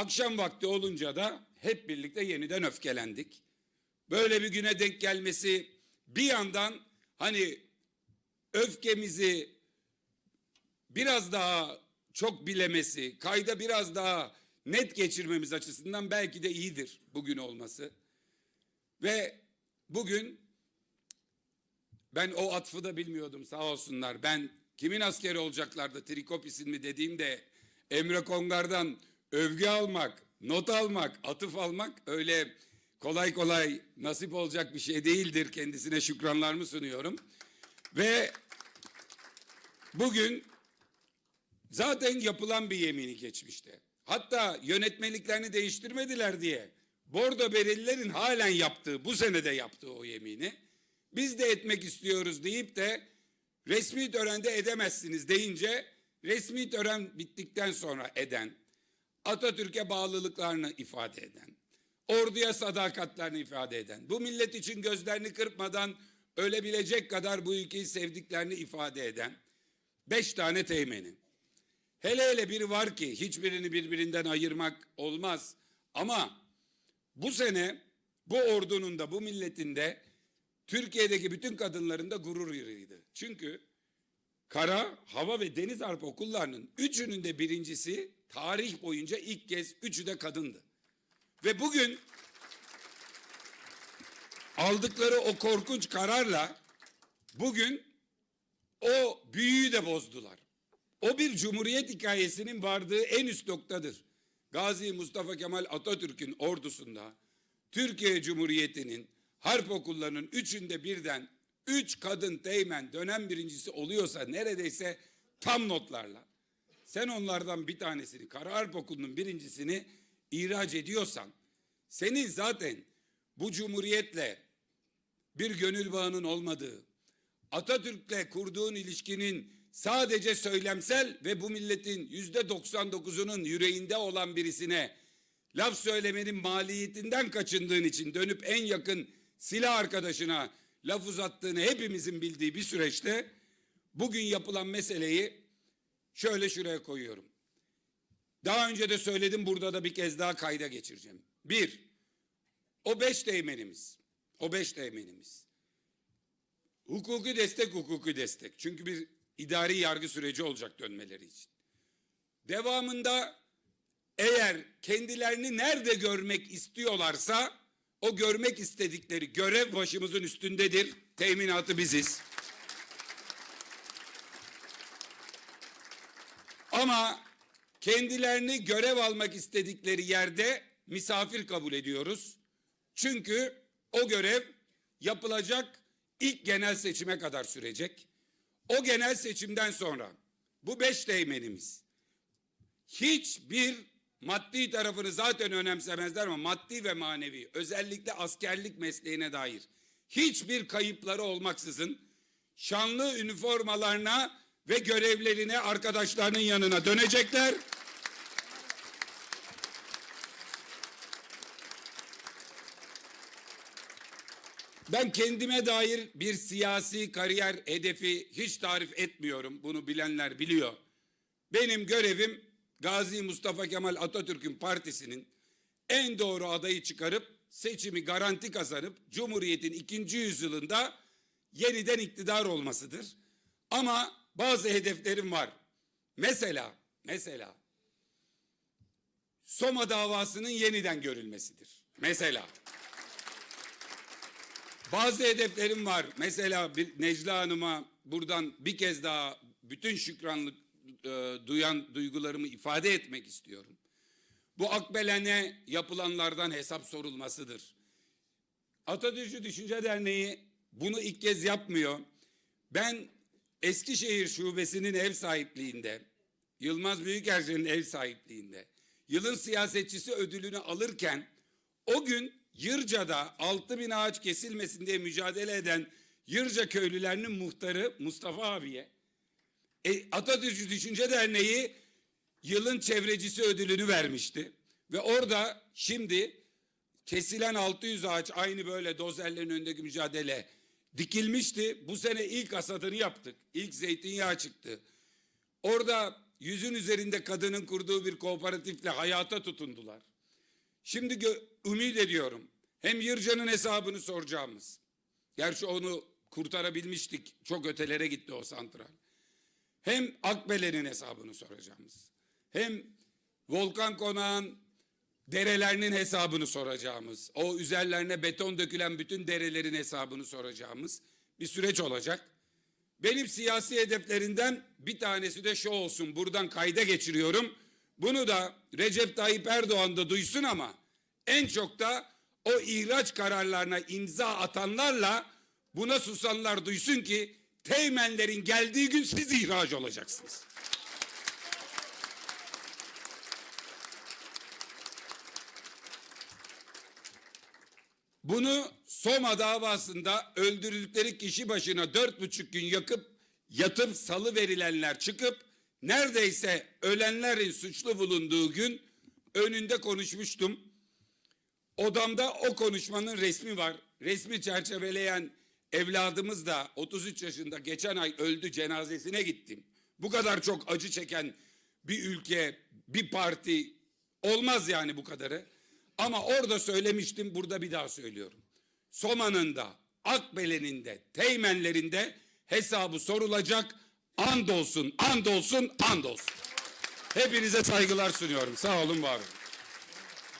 Akşam vakti olunca da hep birlikte yeniden öfkelendik. Böyle bir güne denk gelmesi bir yandan hani öfkemizi biraz daha çok bilemesi, kayda biraz daha net geçirmemiz açısından belki de iyidir bugün olması. Ve bugün ben o atfı da bilmiyordum sağ olsunlar. Ben kimin askeri olacaklardı Trikopis'in mi dediğimde Emre Kongar'dan övgü almak, not almak, atıf almak öyle kolay kolay nasip olacak bir şey değildir. Kendisine şükranlarımı sunuyorum. Ve bugün zaten yapılan bir yemini geçmişte. Hatta yönetmeliklerini değiştirmediler diye Bordo Berelilerin halen yaptığı, bu senede yaptığı o yemini biz de etmek istiyoruz deyip de resmi törende edemezsiniz deyince resmi tören bittikten sonra eden, Atatürk'e bağlılıklarını ifade eden, orduya sadakatlerini ifade eden, bu millet için gözlerini kırpmadan ölebilecek kadar bu ülkeyi sevdiklerini ifade eden beş tane teğmeni. Hele hele biri var ki hiçbirini birbirinden ayırmak olmaz. Ama bu sene bu ordunun da bu milletin de Türkiye'deki bütün kadınların da gurur yırıydı. Çünkü kara, hava ve deniz harp okullarının üçünün de birincisi tarih boyunca ilk kez üçü de kadındı. Ve bugün aldıkları o korkunç kararla bugün o büyüyü de bozdular. O bir cumhuriyet hikayesinin vardığı en üst noktadır. Gazi Mustafa Kemal Atatürk'ün ordusunda Türkiye Cumhuriyeti'nin harp okullarının üçünde birden üç kadın teğmen dönem birincisi oluyorsa neredeyse tam notlarla sen onlardan bir tanesini Kara Harp Okulu'nun birincisini ihraç ediyorsan senin zaten bu cumhuriyetle bir gönül bağının olmadığı, Atatürk'le kurduğun ilişkinin sadece söylemsel ve bu milletin yüzde 99'unun yüreğinde olan birisine laf söylemenin maliyetinden kaçındığın için dönüp en yakın silah arkadaşına laf uzattığını hepimizin bildiği bir süreçte bugün yapılan meseleyi şöyle şuraya koyuyorum. Daha önce de söyledim burada da bir kez daha kayda geçireceğim. Bir, o beş değmenimiz, o beş değmenimiz. Hukuki destek, hukuki destek. Çünkü bir idari yargı süreci olacak dönmeleri için. Devamında eğer kendilerini nerede görmek istiyorlarsa o görmek istedikleri görev başımızın üstündedir. Teminatı biziz. Ama kendilerini görev almak istedikleri yerde misafir kabul ediyoruz. Çünkü o görev yapılacak ilk genel seçime kadar sürecek. O genel seçimden sonra bu beş değmenimiz hiçbir maddi tarafını zaten önemsemezler ama maddi ve manevi özellikle askerlik mesleğine dair hiçbir kayıpları olmaksızın şanlı üniformalarına ve görevlerine arkadaşlarının yanına dönecekler. Ben kendime dair bir siyasi kariyer hedefi hiç tarif etmiyorum. Bunu bilenler biliyor. Benim görevim Gazi Mustafa Kemal Atatürk'ün partisinin en doğru adayı çıkarıp seçimi garanti kazanıp Cumhuriyet'in ikinci yüzyılında yeniden iktidar olmasıdır. Ama bazı hedeflerim var. Mesela, mesela Soma davasının yeniden görülmesidir. Mesela. Bazı hedeflerim var. Mesela bir Necla Hanım'a buradan bir kez daha bütün şükranlık e, duyan duygularımı ifade etmek istiyorum. Bu Akbelen'e yapılanlardan hesap sorulmasıdır. Atatürkçü Düşünce Derneği bunu ilk kez yapmıyor. Ben Eskişehir Şubesi'nin ev sahipliğinde, Yılmaz Büyükerşen'in ev sahipliğinde, yılın siyasetçisi ödülünü alırken o gün Yırca'da 6 bin ağaç kesilmesin diye mücadele eden Yırca köylülerinin muhtarı Mustafa abiye e, Atatürkçü Düşünce Derneği yılın çevrecisi ödülünü vermişti. Ve orada şimdi kesilen 600 ağaç aynı böyle dozerlerin önündeki mücadele dikilmişti. Bu sene ilk hasadını yaptık. İlk zeytinyağı çıktı. Orada yüzün üzerinde kadının kurduğu bir kooperatifle hayata tutundular. Şimdi ümit ediyorum. Hem Yırca'nın hesabını soracağımız. Gerçi onu kurtarabilmiştik. Çok ötelere gitti o santral. Hem Akbelen'in hesabını soracağımız. Hem Volkan Konağ'ın derelerinin hesabını soracağımız. O üzerlerine beton dökülen bütün derelerin hesabını soracağımız bir süreç olacak. Benim siyasi hedeflerinden bir tanesi de şu olsun. Buradan kayda geçiriyorum. Bunu da Recep Tayyip Erdoğan da duysun ama en çok da o ihraç kararlarına imza atanlarla buna susanlar duysun ki teğmenlerin geldiği gün siz ihraç olacaksınız. Bunu Soma davasında öldürüldükleri kişi başına dört buçuk gün yakıp yatıp salı verilenler çıkıp neredeyse ölenlerin suçlu bulunduğu gün önünde konuşmuştum. Odamda o konuşmanın resmi var. Resmi çerçeveleyen evladımız da 33 yaşında geçen ay öldü cenazesine gittim. Bu kadar çok acı çeken bir ülke, bir parti olmaz yani bu kadarı. Ama orada söylemiştim, burada bir daha söylüyorum. Soma'nın da, Akbelen'in de, Teğmenlerinde hesabı sorulacak. Andolsun, andolsun, andolsun. Hepinize saygılar sunuyorum. Sağ olun, var olun.